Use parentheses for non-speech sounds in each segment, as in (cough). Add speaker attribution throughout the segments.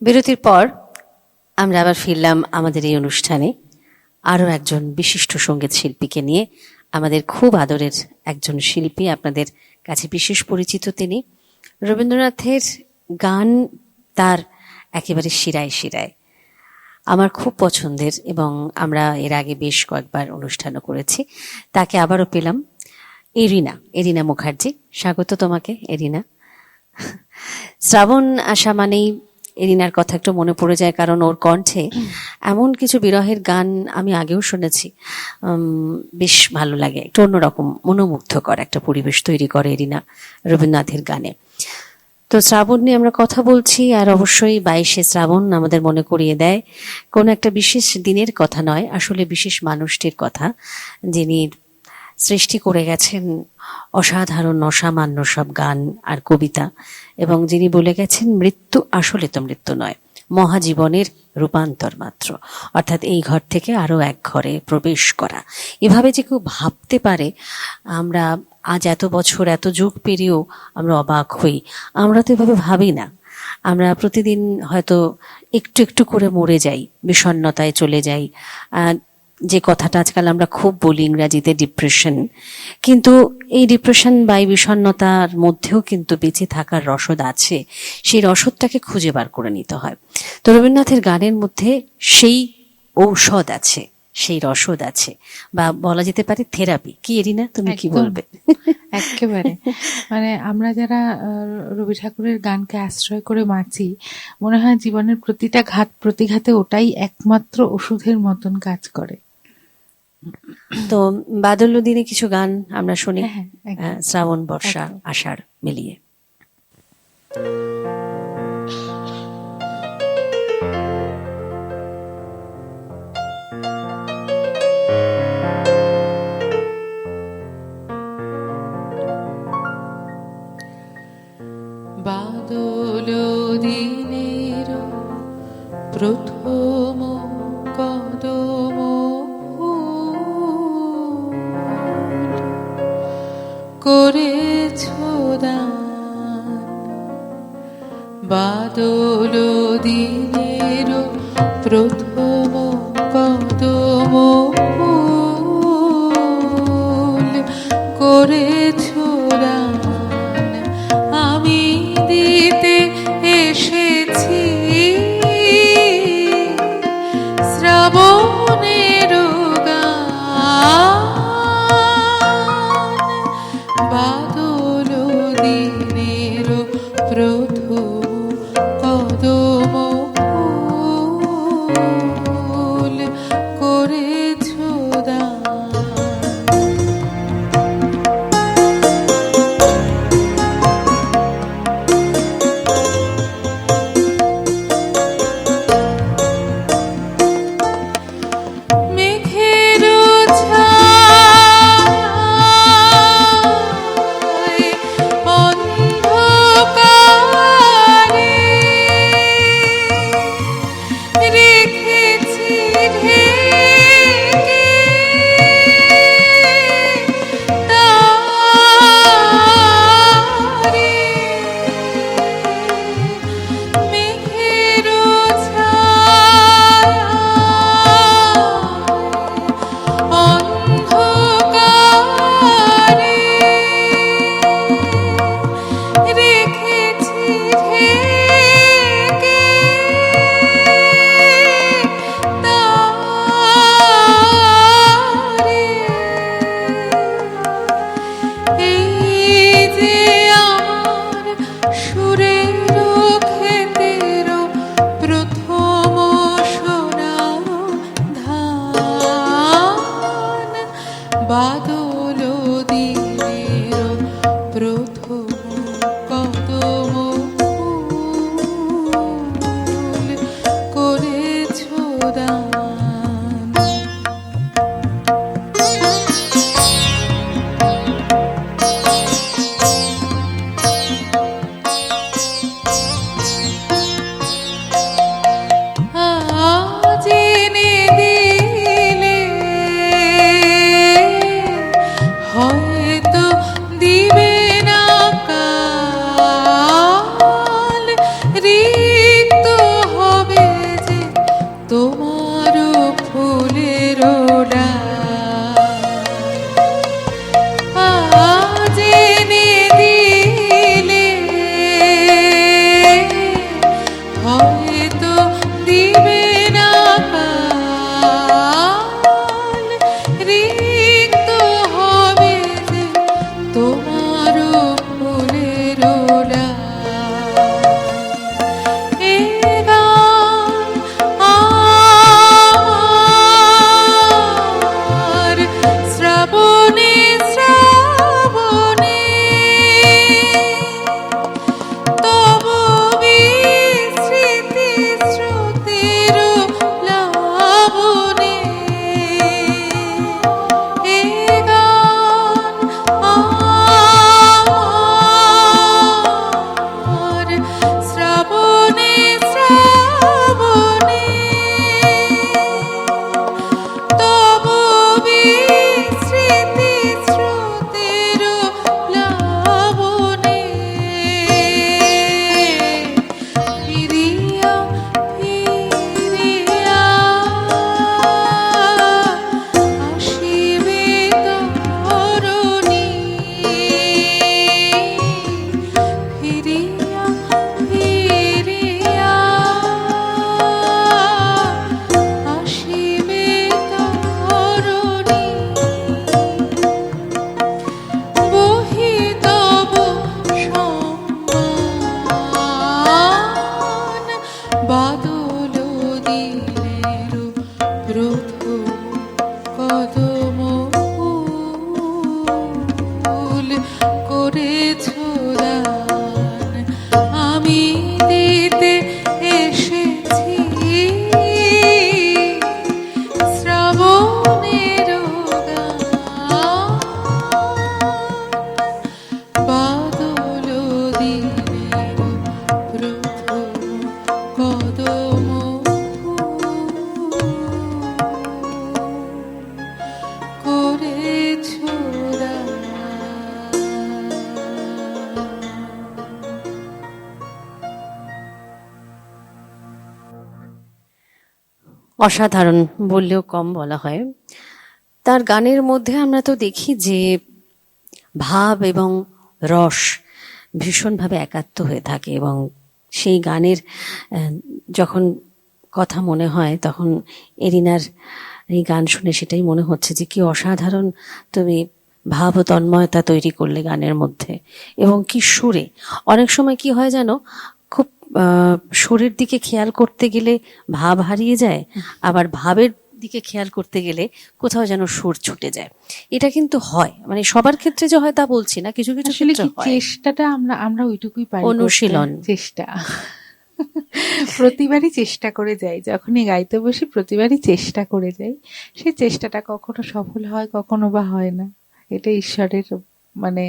Speaker 1: বিরতির পর আমরা আবার ফিরলাম আমাদের এই অনুষ্ঠানে। আরও একজন বিশিষ্ট সংগীত শিল্পীকে নিয়ে আমাদের খুব আদরের একজন শিল্পী, আপনাদের কাছে বিশেষ পরিচিত তিনি। রবীন্দ্রনাথের গান তার একেবারে শিরায় শিরায়। আমার খুব পছন্দের এবং আমরা এর আগে বেশ কয়েকবার অনুষ্ঠানও করেছি। তাকে আবারও পেলাম এরিনা এরিনা মুখার্জি। স্বাগত তোমাকে, এরিনা। শ্রাবণ আসা মানেই এরিনার কথা একটু মনে পড়ে যায় কারণ ওর কণ্ঠে এমন কিছু বিরহের গান আমি আগেও শুনেছি। বেশ ভালো লাগে। একটু অন্যরকম, মনোমুগ্ধকর একটা পরিবেশ তৈরি করে এরিনা রবীন্দ্রনাথের গানে। তো শ্রাবণ নিয়ে আমরা কথা বলছি আর অবশ্যই বাইশে শ্রাবণ আমাদের মনে করিয়ে দেয়। কোনো একটা বিশেষ দিনের কথা নয়, আসলে বিশেষ মানুষটির কথা যিনি সৃষ্টি করে গেছেন অসাধারণ, অসামান্য সব গান আর কবিতা। এবং যিনি বলে গেছেন, মৃত্যু আসলে তো মৃত্যু নয়, মহাজীবনের রূপান্তর মাত্র। অর্থাৎ এই ঘর থেকে আরও এক ঘরে প্রবেশ করা। এভাবে যে কেউ ভাবতে পারে, আমরা আজ এত বছর, এত যুগ পেরিয়েও আমরা অবাক হই। আমরা তো এভাবে ভাবি না। আমরা প্রতিদিন হয়তো একটু একটু করে মরে যাই, বিষণ্ণতায় চলে যাই। যে কথাটা আজকাল আমরা খুব বলি ইংরাজিতে ডিপ্রেশন কিন্তু এই ডিপ্রেশন বা এই বিষণ্ণতার মধ্যেও কিন্তু বেঁচে থাকার রসদ আছে। সেই রসদটাকে খুঁজে বার করে নিতে হয়। তো রবীন্দ্রনাথের গানের মধ্যে সেই ঔষধ আছে সেই রসদ আছে। বা বলা যেতে পারে থেরাপি। কি এরিনা তুমি কি বলবে?
Speaker 2: একেবারে। মানে আমরা যারা রবি ঠাকুরের গানকে আশ্রয় করে বাঁচি মনে হয় জীবনের প্রতিটা ঘাত প্রতিঘাতে ওটাই একমাত্র ওষুধের মতন কাজ করে।
Speaker 1: তো বাদল্য দিনে কিছু গান আমরা শুনি
Speaker 2: হ্যাঁ, হ্যাঁ,
Speaker 1: শ্রাবণ বর্ষা আষাঢ় মিলিয়ে।
Speaker 2: বাদল দিনের প্রথম কদম করেছ দান আমি দিতে
Speaker 1: অসাধারণ বললেও কম বলা হয়। তার গানের মধ্যে আমরা তো দেখি যে ভাব এবং রস ভীষণভাবে একাত্ম হয়ে থাকে এবং সেই গানের যখন কথা মনে হয় তখন এরিনার এই গান শুনে সেটাই মনে হচ্ছে যে কি অসাধারণ তুমি ভাব তন্ময়তা তৈরি করলে গানের মধ্যে এবং কি সুরে। অনেক সময় কি হয় জানো সুরের দিকে খেয়াল করতে গেলে ভাব হারিয়ে যায় আবার ভাবের দিকে খেয়াল করতে গেলে কোথাও যেন সুর ছুটে যায়। এটা কিন্তু হয়। মানে সবার ক্ষেত্রে যে হয় তা বলছি না কিছু কিছু
Speaker 2: চেষ্টাটা আমরা আমরা ওইটুকুই পাই
Speaker 1: অনুশীলন।
Speaker 2: চেষ্টা। প্রতিবারই চেষ্টা করে যাই। যখনই গাইতে বসি প্রতিবারই চেষ্টা করে যাই। সেই চেষ্টাটা কখনো সফল হয় কখনো বা হয় না। এটা ঈশ্বরের মানে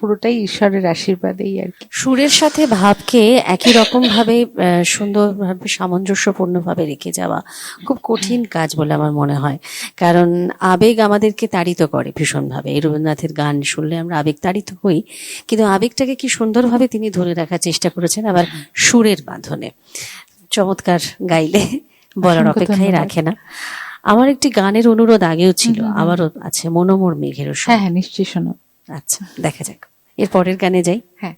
Speaker 2: পুরোটাই ঈশ্বরের আশীর্বাদেই আর কি।
Speaker 1: সুরের সাথে ভাবকে একই রকম ভাবে সুন্দরভাবে সামঞ্জস্যপূর্ণ ভাবে রেখে যাওয়া খুব কঠিন কাজ বলে আমার মনে হয়। কারণ আবেগ আমাদেরকে তাড়িত করে ভীষণভাবে। এই রবীন্দ্রনাথের গান শুনলে আমরা আবেগ তাড়িত হই কিন্তু আবেগটাকে কি সুন্দরভাবে তিনি ধরে রাখার চেষ্টা করেছেন আবার সুরের বাঁধনে। চমৎকার গাইলে বলার
Speaker 2: ধন্যবাদ।
Speaker 1: রাখে না। আমার একটি গানের অনুরোধ আগেও ছিল আবারও আছে মনোমোর মেঘেরও
Speaker 2: হ্যাঁ হ্যাঁ নিশ্চয়ই শোনো।
Speaker 1: আচ্ছা দেখা যাক। এর পরের গানে যাই।
Speaker 2: হ্যাঁ।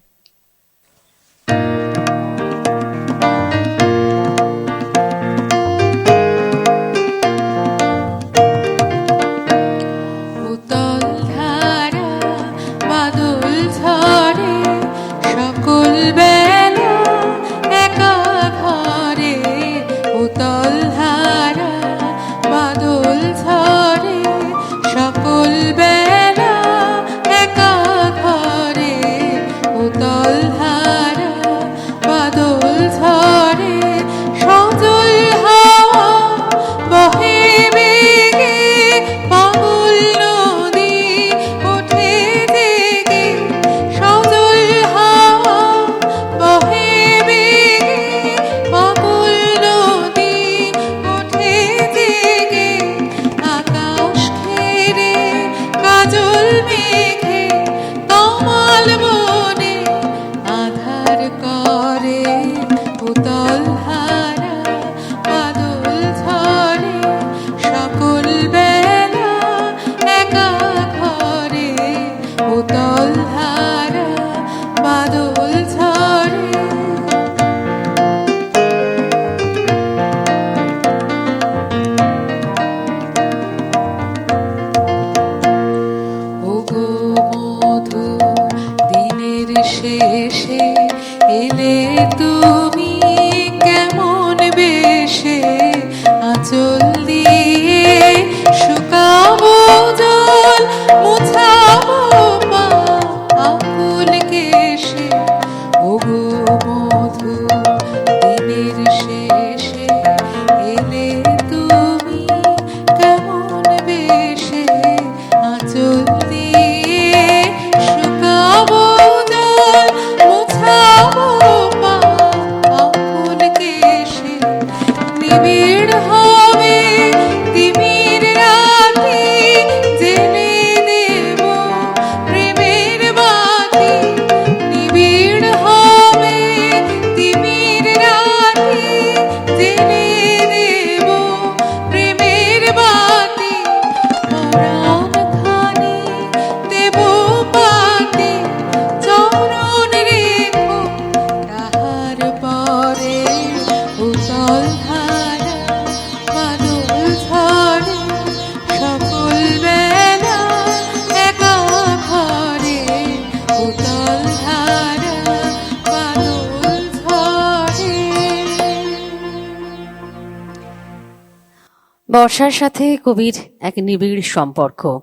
Speaker 1: বর্ষার সাথে কবির এক নিবিড় সম্পর্ক।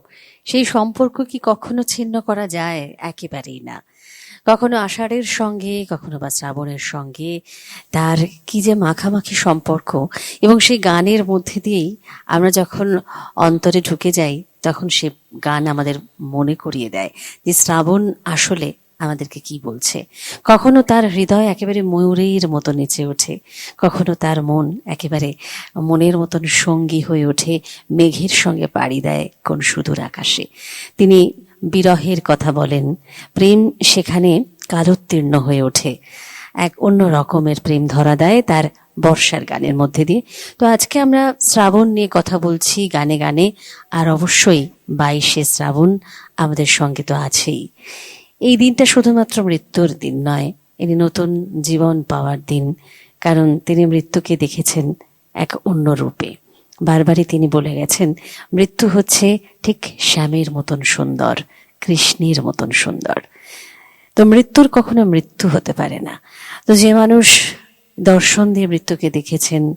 Speaker 1: সেই সম্পর্ক কি কখনো ছিন্ন করা যায়? একেবারেই না। কখনো আষাঢ়ের সঙ্গে, কখনো বা শ্রাবণের সঙ্গে তার কি যে মাখামাখি সম্পর্ক? এবং সেই গানের মধ্যে দিয়েই আমরা যখন অন্তরে ঢুকে যাই, তখন সে গান আমাদের মনে করিয়ে দেয় যে শ্রাবণ আসলে আমাদেরকে কি বলছে? কখনো তার হৃদয় একেবারে ময়ূরের মতো নেচে ওঠে। কখনো তার মন একেবারে মনের মতন সঙ্গী হয়ে ওঠে, মেঘের সঙ্গে পাড়ি দেয় কোন সুদূর আকাশে। তিনি বিরহের কথা বলেন, প্রেম সেখানে কালোত্তীর্ণ হয়ে ওঠে। এক অন্য রকমের প্রেম ধরা দেয় তার বর্ষার গানের মধ্যে দিয়ে। তো আজকে আমরা শ্রাবণ নিয়ে কথা বলছি, গানে গানে, আর অবশ্যই বাইশে শ্রাবণ আমাদের সঙ্গে তো আছেই। এই দিনটা শুধুমাত্র মৃত্যুর দিন নয় ইনি নতুন জীবন পাওয়ার দিন। কারণ তিনি মৃত্যুকে দেখেছেন এক অন্য রূপে। বারবারই তিনি বলে গেছেন, মৃত্যু হচ্ছে ঠিক শ্যামের মতন সুন্দর, কৃষ্ণের মতন সুন্দর। তো মৃত্যুর কখনো মৃত্যু হতে পারে না। তো যে মানুষ দর্শন দিয়ে মৃত্যুকে দেখেছেন,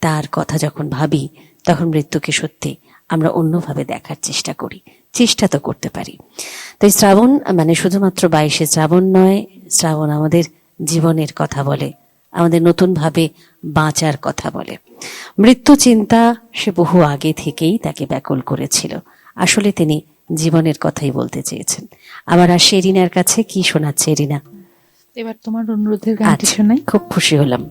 Speaker 1: তার কথা যখন ভাবি, তখন মৃত্যুকে সত্যি আমরা অন্যভাবে দেখার চেষ্টা করি। চেষ্টা তো করতে পারি। তাই শ্রাবণ মানে শুধুমাত্র বাইশে শ্রাবণ নয় শ্রাবণ আমাদের জীবনের কথা বলে আমাদের নতুনভাবে বাঁচার কথা বলে। মৃত্যু চিন্তা সে বহু আগে থেকেই তাকে ব্যাকুল করেছিল। আসলে তিনি জীবনের কথাই বলতে চেয়েছেন। আবার আর শেরিনার কাছে কি শোনাচ্ছে এরিনা
Speaker 2: এবার তোমার অনুরোধের গানটি
Speaker 1: আচ্ছা,
Speaker 2: শোনাই
Speaker 1: খুব খুশি হলাম।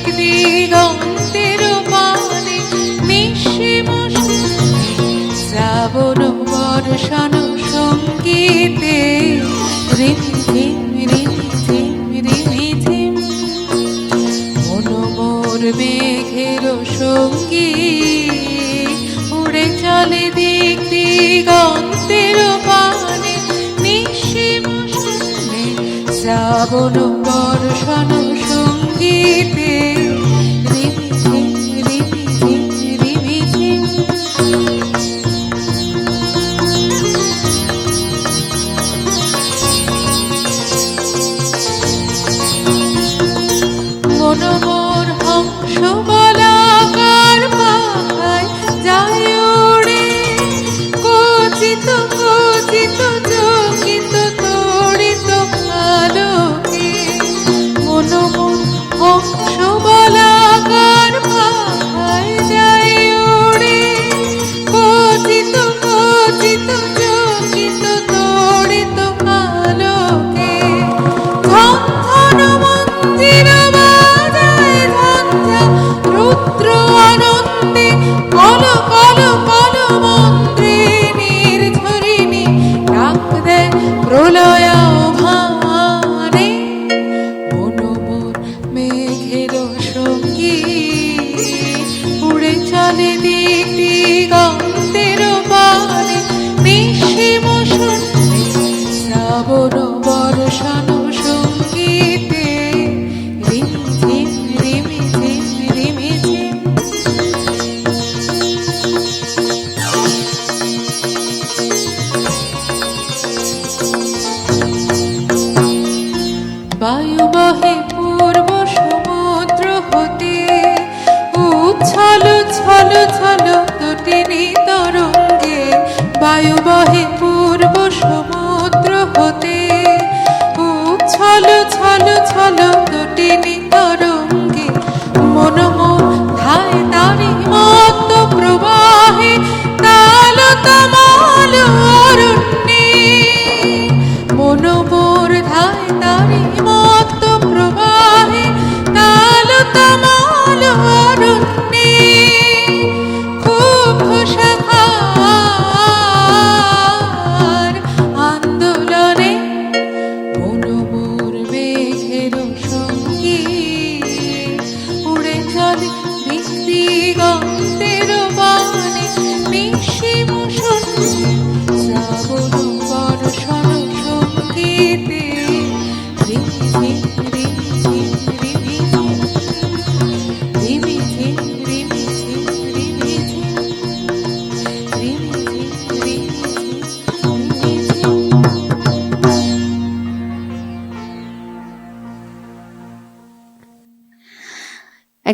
Speaker 2: দিক দিগন্তের পানে নিঃসীম শ্রাবণ বর্ষণ সঙ্গীতে রিমঝিম রিমঝিম রিমঝিম মনোমোর মেঘের সঙ্গী উড়ে চলে দিক দিগন্তের পানে শুনে শ্রাবণ বর্ষণ সঙ্গীতে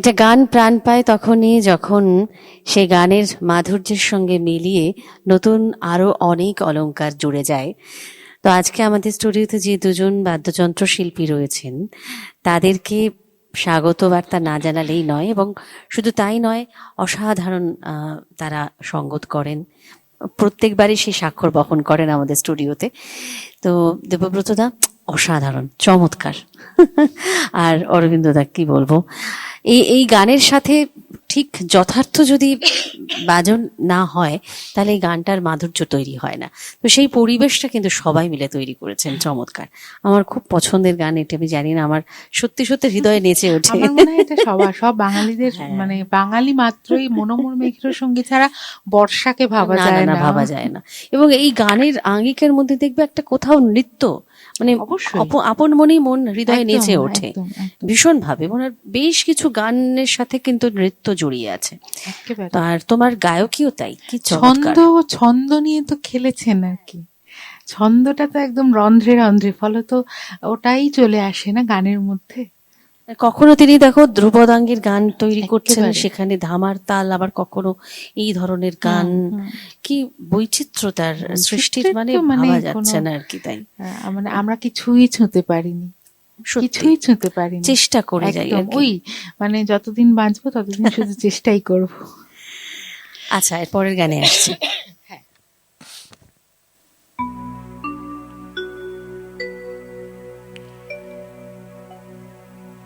Speaker 1: একটা গান প্রাণ পায় তখনই যখন সেই গানের মাধুর্যের সঙ্গে মিলিয়ে নতুন আরও অনেক অলঙ্কার জুড়ে যায়। তো আজকে আমাদের স্টুডিওতে যে দুজন বাদ্যযন্ত্র শিল্পী রয়েছেন, তাদেরকে স্বাগত বার্তা না জানালেই নয় এবং শুধু তাই নয়, অসাধারণ তারা সঙ্গত করেন। প্রত্যেকবারই সেই স্বাক্ষর বহন করেন আমাদের স্টুডিওতে। তো দেবব্রত দা অসাধারণ চমৎকার। আর অরবিন্দ দা কি বলব? এই এই গানের সাথে ঠিক যথার্থ যদি বাজন না হয় তাহলে এই গানটার মাধুর্য তৈরি হয় না। তো সেই পরিবেশটা কিন্তু সবাই মিলে তৈরি করেছেন চমৎকার। আমার খুব পছন্দের গান এটা আমি জানি না আমার সত্যি সত্যি হৃদয়ে নেচে ওঠে।
Speaker 2: আমার মনে হয় এটা সবার সব বাঙালিদের
Speaker 1: হ্যাঁ।
Speaker 2: মানে বাঙালি মাত্রই মনোমর মেঘের সঙ্গী ছাড়া বর্ষাকে ভাবা যায়
Speaker 1: না। ভাবা যায় না। এবং এই গানের আঙ্গিকের মধ্যে দেখবে একটা কোথাও নৃত্য মানে আপন মনেই মন হৃদয়ে নেচে ওঠে। ভীষণ ভাবে ওনার বেশ কিছু গানের সাথে কিন্তু নৃত্য জড়িয়ে আছে। আর তোমার গায়কীও তাই? কি
Speaker 2: ছন্দ ছন্দ নিয়ে তো খেলেছেন আর কি। ছন্দটা তো একদম রন্ধ্রে রন্ধ্রে ফলত ওটাই চলে আসে না গানের মধ্যে?
Speaker 1: কখনো তিনি দেখো ধ্রুপদাঙ্গের গান তৈরি করছেন সেখানে ধামার তাল আবার কখনো এই ধরনের গান। কি বৈচিত্র্য তার সৃষ্টির মানে ভাবা যাচ্ছে না আর কি তাই।
Speaker 2: মানে আমরা কিছুই ছুঁতে পারিনি। কিছুই ছুঁতে পারিনি।
Speaker 1: চেষ্টা করে যাই।
Speaker 2: ওই মানে যতদিন বাঁচবো ততদিন শুধু (laughs) চেষ্টাই করব।
Speaker 1: আচ্ছা এর পরের গানে আসছে।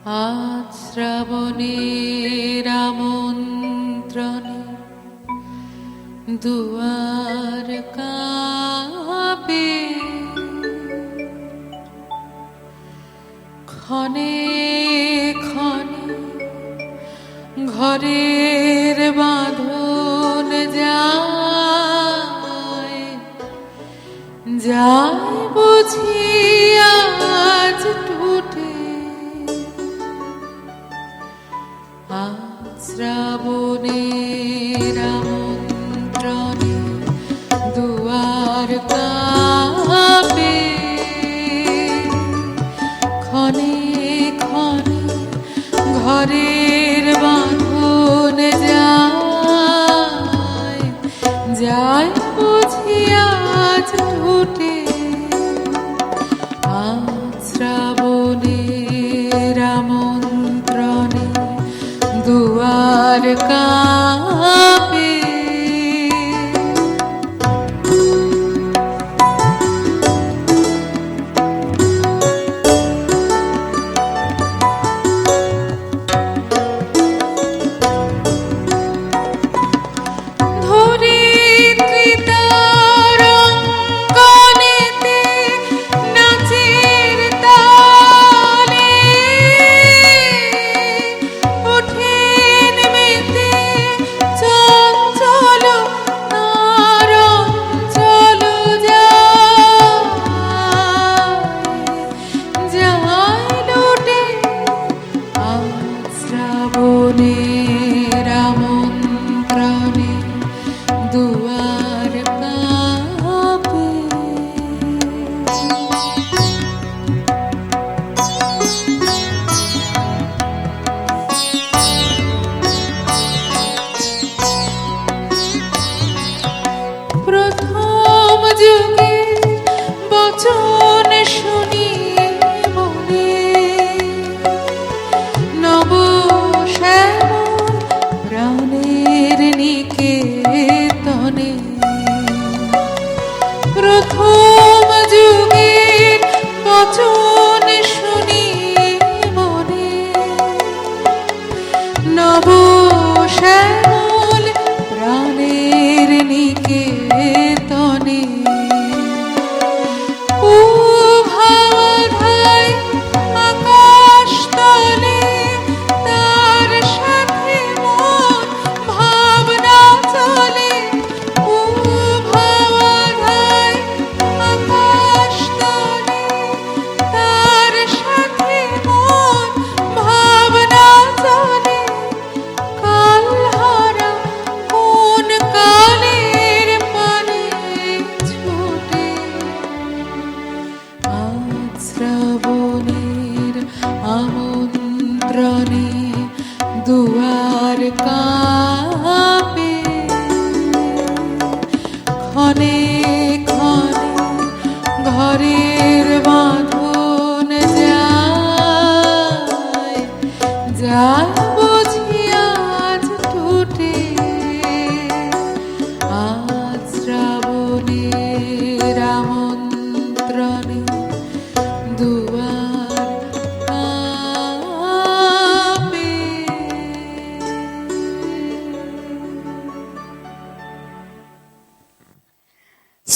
Speaker 2: আজ শ্রাবণের আমন্ত্রণে দুয়ার কাঁপে। ক্ষণে ক্ষণে ঘরের বাঁধন যায় যায় আজ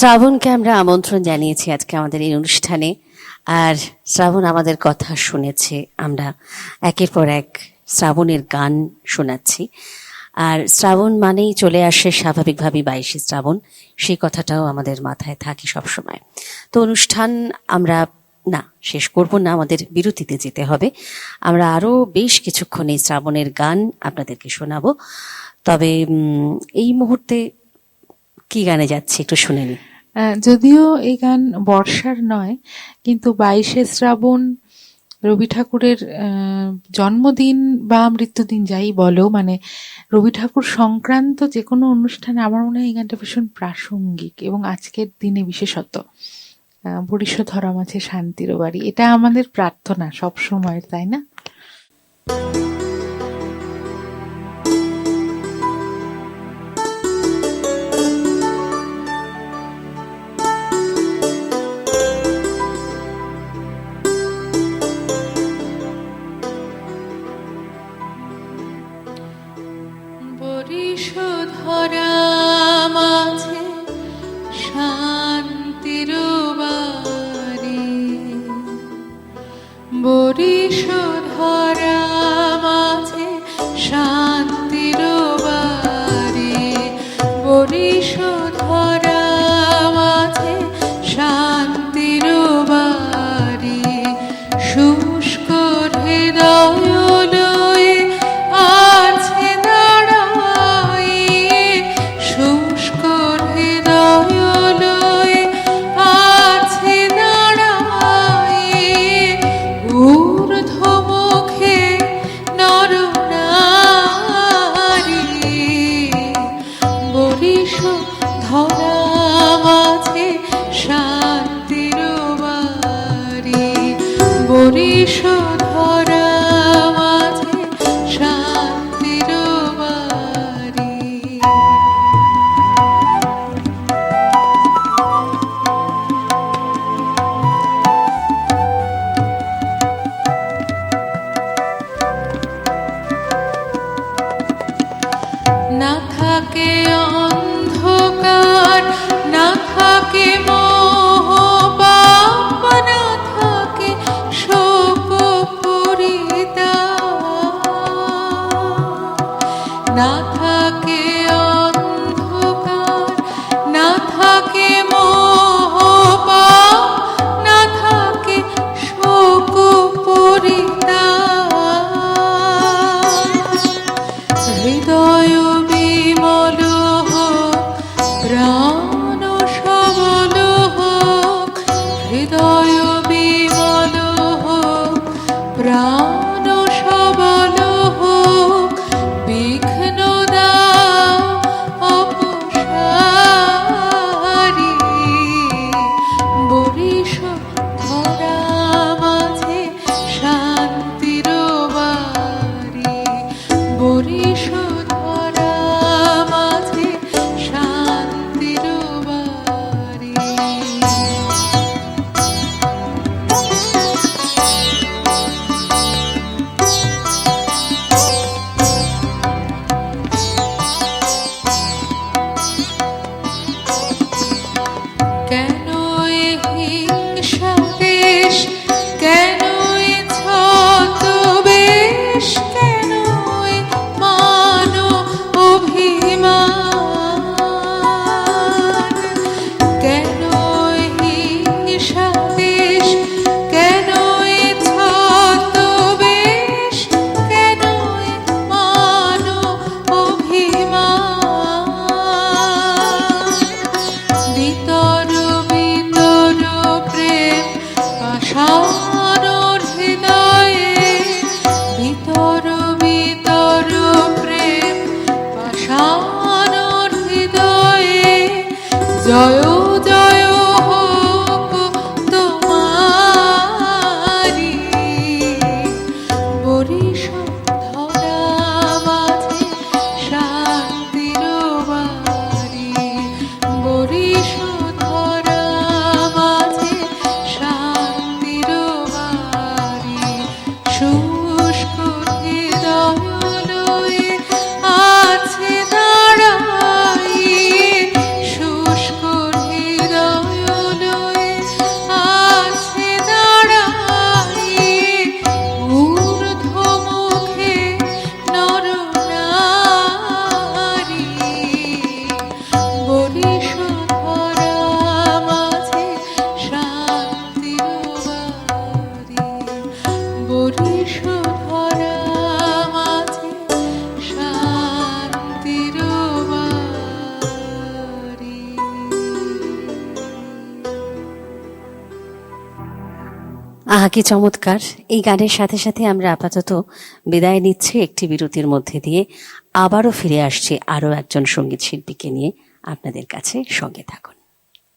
Speaker 1: শ্রাবণকে আমরা আমন্ত্রণ জানিয়েছি আজকে আমাদের এই অনুষ্ঠানে। আর শ্রাবণ আমাদের কথা শুনেছে, আমরা একের পর এক শ্রাবণের গান শোনাচ্ছি। আর শ্রাবণ মানেই চলে আসে স্বাভাবিকভাবেই বাইশে শ্রাবণ, সেই কথাটাও আমাদের মাথায় থাকে সবসময়। তো অনুষ্ঠান আমরা, না, শেষ করব না, আমাদের বিরতিতে যেতে হবে। আমরা আরও বেশ কিছুক্ষণ এই শ্রাবণের গান আপনাদেরকে শোনাবো। তবে এই মুহূর্তে কি গানে যাচ্ছে একটু শুনে নিই।
Speaker 2: যদিও এই গান বর্ষার নয়, কিন্তু বাইশে শ্রাবণ রবি ঠাকুরের জন্মদিন বা মৃত্যুদিন যাই বলো মানে রবি ঠাকুর সংক্রান্ত যে কোনো অনুষ্ঠানে আমার মনে হয় এই গানটা ভীষণ প্রাসঙ্গিক এবং আজকের দিনে বিশেষত বরিশ ধরা মাছে শান্তির বাড়ি। এটা আমাদের প্রার্থনা সব সময় তাই না? বরিশ ধরা মাঝে শান্তির
Speaker 1: কি চমৎকার। এই গানের সাথে সাথে আমরা আপাতত বিদায় নিচ্ছি একটি বিরতির মধ্যে দিয়ে। আবারও ফিরে আসছি আরও একজন সংগীত শিল্পীকে নিয়ে। আপনাদের কাছে সঙ্গে থাকুন।